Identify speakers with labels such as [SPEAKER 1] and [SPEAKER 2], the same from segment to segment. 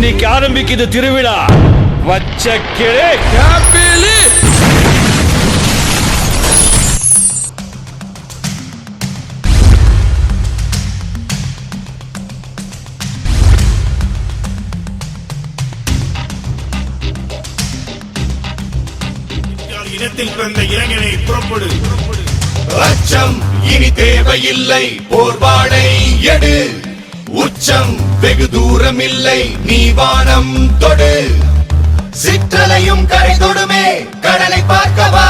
[SPEAKER 1] இன்னைக்கு ஆரம்பிக்குது திருவிழா. வச்ச கிளே.
[SPEAKER 2] இனத்தில் பிறந்த இளைஞனை புறப்படு.
[SPEAKER 3] அச்சம் இனி தேவையில்லை. போர்வாடை எடு. உச்சம் வெகு தூரம் இல்லை நீ வானம் தொடு. சிற்றலையும் கரை தொடுமே கடலை பார்க்கவா?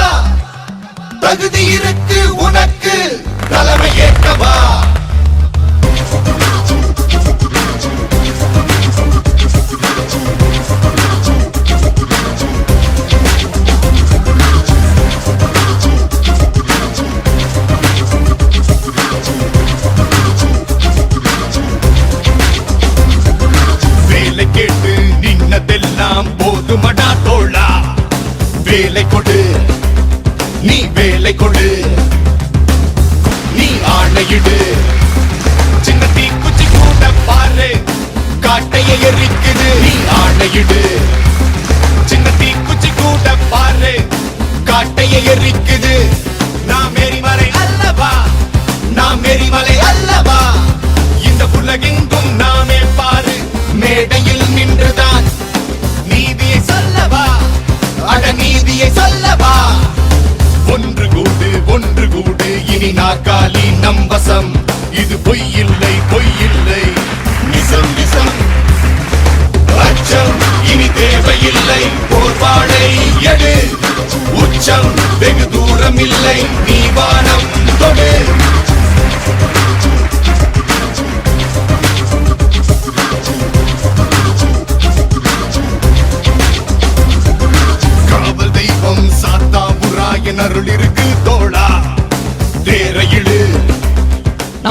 [SPEAKER 3] தகுதி இருக்கு உனக்கு தலைமை ஏற்கவா? காட்டையை எரிக்குது. நீ ஆணையிடு. சின்ன தீக்குச்சி கூட பாரு. காட்டையை எரிக்குது. நான் மேரிமலை அல்லவா? நான் மேரிமலை அல்லவா? இந்த உலகெங்கும் நாமே பாரு. மேடையில் நின்றுதான் நீதியை சொல்லவா? அட நீதியை சொல்லவா? ஒன்று கூடு ஒன்று கூடு. இனி நாக்காலி நம் வசம். இது பொய் இல்லை.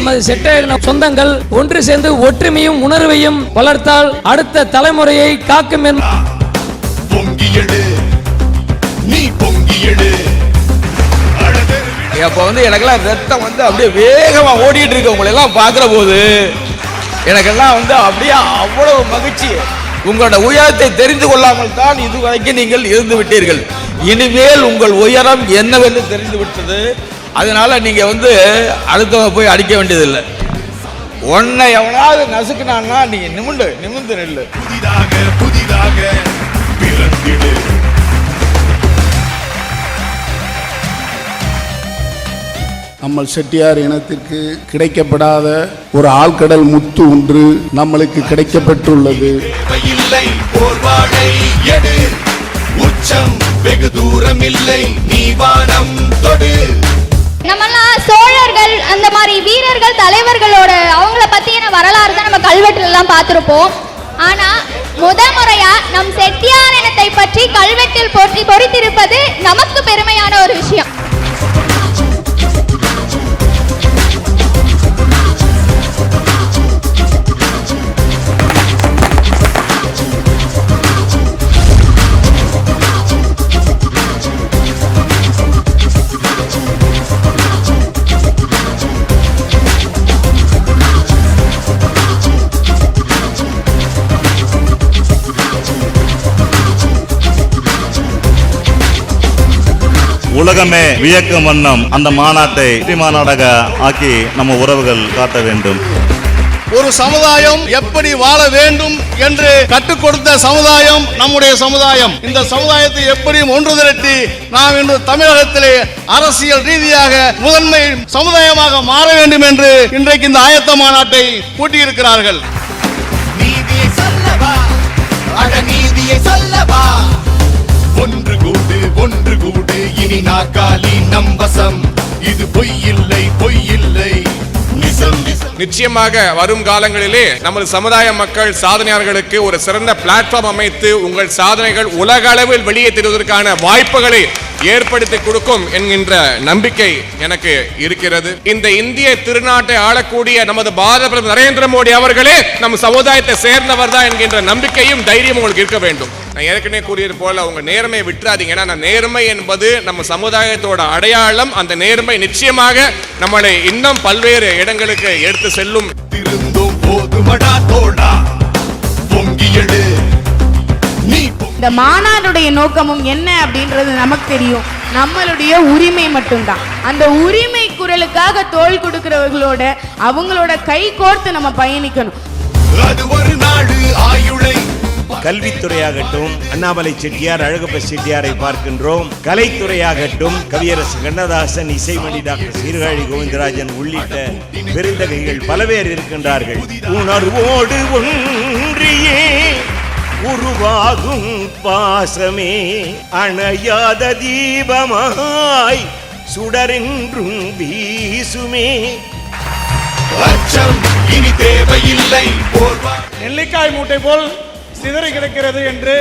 [SPEAKER 4] நமது செட்டையின சொந்தங்கள் ஒன்று சேர்ந்து ஒற்றுமையும் உணர்வையும் வளர்த்தால் அடுத்த தலைமுறையை காக்கும்
[SPEAKER 5] அப்போ வந்து எனக்கெல்லாம் ரத்தம் வந்து அப்படியே வேகமா ஓடிட்டு இருக்கு. உங்களை எல்லாம் பார்க்குற போது எனக்கெல்லாம் வந்து அப்படியே அவ்வளவு மகிழ்ச்சி. உங்களோட உயரத்தை தெரிந்து கொள்ளாமல் தான் இதுவரைக்கும் நீங்கள் இருந்து விட்டீர்கள். இனிமேல் உங்கள் உயரம் என்னவென்று தெரிந்து விட்டது. அதனால நீங்க வந்து அடுத்தவங்க போய் அடிக்க வேண்டியதில்லை. உன்னை எவனாவது நசுக்குனான்னா நீங்க நிமிண்டு நிமிந்து நெல்லு.
[SPEAKER 3] புதிதாக புதிதாக பிறந்திடு.
[SPEAKER 6] நம்மள் செட்டியார் இனத்திற்கு கிடைக்கப்படாத ஒரு ஆழ்கடல் முத்து ஒன்று நம்மளுக்கு
[SPEAKER 3] எடு. உச்சம் வெகு தூரம் இல்லை நீ வானம் தொடு.
[SPEAKER 7] நம்மலாம் சோழர்கள் அந்த மாதிரி வீரர்கள் தலைவர்களோட அவங்கள பத்தின வரலாறு தான் நம்ம கல்வெட்டுல பார்த்துருப்போம். ஆனால் ஆனா முத முறையா நம் செட்டியார் இனத்தை பற்றி கல்வெட்டில் பொறி பொறித்திருப்பது நமக்கு பெருமையான ஒரு விஷயம்.
[SPEAKER 8] உலகமே வியக்கும் வண்ணம் அந்த மாநாட்டை வெற்றி மாநாடாக ஆக்கி நம்ம உறவுகள் காட்ட வேண்டும்.
[SPEAKER 9] ஒரு சமுதாயம் எப்படி வாழ வேண்டும் என்று கற்றுக் கொடுத்த சமுதாயம் நம்முடைய சமுதாயம். இந்த சமுதாயத்தை எப்படியும் ஒன்று திரட்டி நாம் இன்று தமிழகத்திலே அரசியல் ரீதியாக முதன்மை சமுதாயமாக மாற வேண்டும் என்று இன்றைக்கு இந்த ஆயத்த மாநாட்டை கூட்டியிருக்கிறார்கள்.
[SPEAKER 3] நீதியை சொல்லவா? அட நீதியை சொல்லவா நம் வசம் இது பொய் இல்லை பொய் இல்லை.
[SPEAKER 10] நிச்சயமாக வரும் காலங்களிலே நமது சமுதாய மக்கள் சாதனையாளர்களுக்கு ஒரு சிறந்த பிளாட்ஃபார்ம் அமைத்து உங்கள் சாதனைகள் உலக அளவில் வெளியே தெரிவதற்கான வாய்ப்புகளை ஏற்படுத்தி கொடுக்கும் என்கின்ற நம்பிக்கை எனக்கு இருக்கிறது. இந்த இந்திய திருநாட்டை ஆளக்கூடிய நமது பாரத பிரதமர் நரேந்திர மோடி அவர்களே நம் சமுதாயத்தை சேர்ந்தவர் தான் என்கின்ற நம்பிக்கையும் தைரியம் உங்களுக்கு இருக்க வேண்டும். நான் ஏற்கனவே கூறியது போல உங்க நேர்மையை விட்டுறாதீங்க. ஏன்னா அந்த நேர்மை என்பது நம்ம சமுதாயத்தோட அடையாளம். அந்த நேர்மை நிச்சயமாக நம்மளை இன்னும் பல்வேறு இடங்களுக்கு எடுத்து செல்லும்.
[SPEAKER 11] இந்த மாநாடுடைய நோக்கமும் என்ன அப்படின்றது நமக்கு தெரியும். நம்மளுடைய உரிமை மட்டும்தான். அந்த உரிமை குரலுக்காக தோள் கொடுக்கிறவர்களோட அவங்களோட கை கோர்த்து நம்ம பயணிக்கணும்.
[SPEAKER 3] அது ஒரு நாடு ஆயுளை.
[SPEAKER 1] கல்வித்துறையாகட்டும் அண்ணாமலை செட்டியார் அழகப்ப செட்டியாரை பார்க்கின்றோம். கலைத்துறையாகட்டும் கவியரசு கண்ணதாசன் இசைமணி டாக்டர் சீர்காழி கோவிந்தராஜன் உள்ளிட்ட பெருந்தகைகள் பல பேர் இருக்கின்றார்கள் உணர்வோடு ஒன்றியே உருவாகும் பாசமே அணையாத தீபமாய் சுடரென்றும் வீசுமே.
[SPEAKER 3] அச்சம் இனி தேவையில்லை போர்வா
[SPEAKER 9] நெல்லிக்காய் மூட்டை போல் சிதறி கிடக்கிறது என்று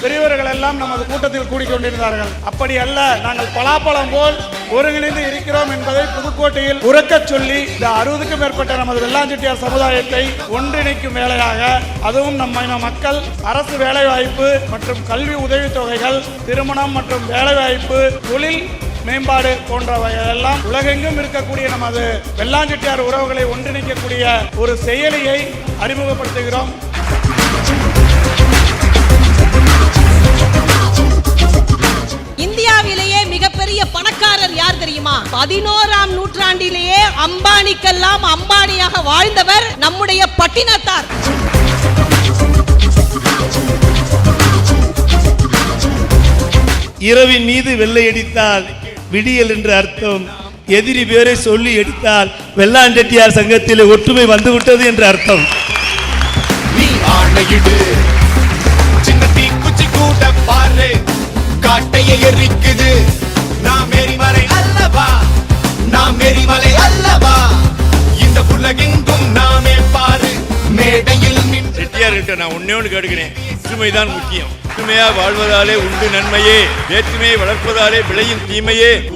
[SPEAKER 9] பெரியவர்கள் எல்லாம் நமது கூட்டத்தில் கூடிக்கொண்டிருந்தார்கள். அப்படி அல்ல நாங்கள் பலாப்பழம் போல் ஒருங்கிணைந்து இருக்கிறோம் என்பதை புதுக்கோட்டையில் உறக்கச் சொல்லி இந்த அறுபதுக்கும் மேற்பட்ட நமது வெள்ளாஞ்செட்டியார் சமுதாயத்தை ஒன்றிணைக்கும் வேலையாக அதுவும் நம்ம மக்கள் அரசு வேலைவாய்ப்பு மற்றும் கல்வி உதவித்தொகைகள் திருமணம் மற்றும் வேலைவாய்ப்பு தொழில் மேம்பாடு போன்றவையெல்லாம் உலகெங்கும் இருக்கக்கூடிய நமது வெள்ளாஞ்செட்டியார் உறவுகளை ஒன்றிணைக்கக்கூடிய ஒரு செயலியை அறிமுகப்படுத்துகிறோம்.
[SPEAKER 11] அம்பானிக்கெல்லாம் அம்பானியாக வாழ்ந்தவர் நம்முடைய பட்டினத்தார்.
[SPEAKER 9] இரவின் மீது வெள்ளை அடித்தால் விடியல் என்று அர்த்தம். எதிரி பேரை சொல்லி எடுத்தால் வெள்ளாஞ்செட்டியார் சங்கத்திலே ஒற்றுமை வந்துவிட்டது என்று அர்த்தம்.
[SPEAKER 3] நீ ஆணையிடு சின்ன தீக்குச்சி கூட பாரு. காட்டையை எரிக்குது.
[SPEAKER 1] நான் ஒன்னே ஒன்று கேட்கிறேன் ஒற்றுமைதான் முக்கியம். ஒற்றுமையா வாழ்வதாலே உண்டு நன்மையே. வேற்றுமையை வளர்ப்பதாலே விளையும் தீமையே.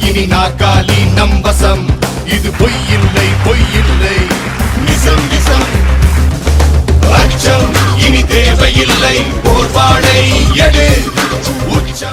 [SPEAKER 3] இனி நாற்காலி நம் வசம். இது பொய்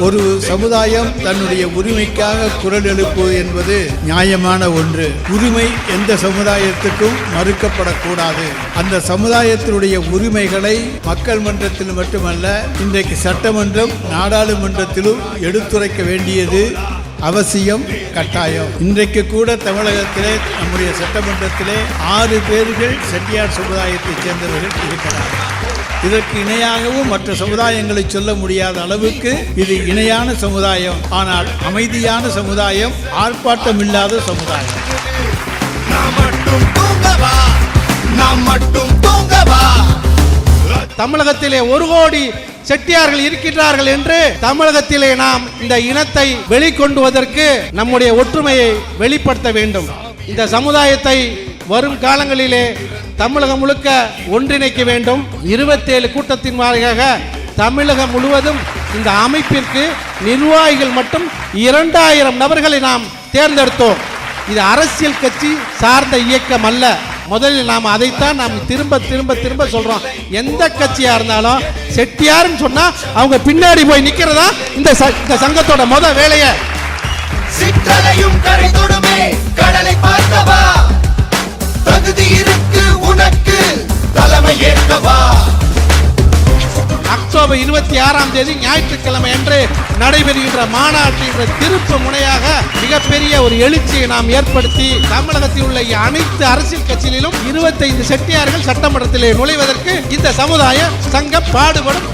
[SPEAKER 9] ஒரு சமுதாயம் தன்னுடைய உரிமைக்காக குரல் எழுப்புவது என்பது நியாயமான ஒன்று. உரிமை எந்த சமுதாயத்துக்கும் மறுக்கப்படக்கூடாது. அந்த சமுதாயத்தினுடைய உரிமைகளை மக்கள் மன்றத்தில் மட்டுமல்ல இன்றைக்கு சட்டமன்றம் நாடாளுமன்றத்திலும் எடுத்துரைக்க வேண்டியது அவசியம் கட்டாயம். இன்றைக்கு கூட தமிழகத்திலே நம்முடைய சட்டமன்றத்திலே ஆறு பேர்கள் செட்டியார் சமுதாயத்தைச் சேர்ந்தவர்கள் இருக்கிறார்கள். இதற்கு இணையாகவும் மற்ற சமுதாயங்களை சொல்ல முடியாத அளவுக்கு இது இணையான சமுதாயம். ஆனால் அமைதியான சமுதாயம் ஆர்ப்பாட்டம் இல்லாத சமுதாயம்.
[SPEAKER 3] நாம் மட்டும் தூங்கவா? நாம் மட்டும் தூங்கவா?
[SPEAKER 9] தமிழகத்திலே ஒரு கோடி செட்டியார்கள் இருக்கின்றார்கள் என்று தமிழகத்திலே நாம் இந்த இனத்தை வெளிக்கொண்டுவதற்கு நம்முடைய ஒற்றுமையை வெளிப்படுத்த வேண்டும். இந்த சமுதாயத்தை வரும் காலங்களிலே தமிழகம் முழுக்க ஒன்றிணைக்க வேண்டும். இருபத்தேழு கூட்டத்தின் வாயிலாக தமிழகம் முழுவதும் இந்த அமைப்பிற்கு நிர்வாகிகள் மட்டும் இரண்டாயிரம் நபர்களை நாம் தேர்ந்தெடுத்தோம். இது அரசியல் கட்சி சார்ந்த இயக்கம் அல்ல. முதலில் நாம் அதைத்தான் நாம் திரும்ப திரும்ப திரும்ப சொல்றோம். எந்த கட்சியா இருந்தாலும் செட்டியாருன்னு சொன்னா அவங்க பின்னாடி போய் நிக்கிறதா இந்த இந்த சங்கத்தோட முத வேலையை.
[SPEAKER 3] சிற்றலையும் கரை தொடுமே கடலை பார்த்தவா? தகுதி இருக்கு உனக்கு. தலைமை ஏற்கவா?
[SPEAKER 9] அக்டோபர் இருபத்தி ஆறாம் தேதி ஞாயிற்றுக்கிழமை அன்று நடைபெறுகின்ற மாநாட்டின் திருப்பு முனையாக மிகப்பெரிய ஒரு எழுச்சியை நாம் ஏற்படுத்தி தமிழகத்தில் உள்ள அனைத்து அரசியல் கட்சிகளிலும் இருபத்தைந்து செட்டியார்கள் சட்டமன்றத்திலே நுழைவதற்கு இந்த சமுதாய சங்கம் பாடுபடும்.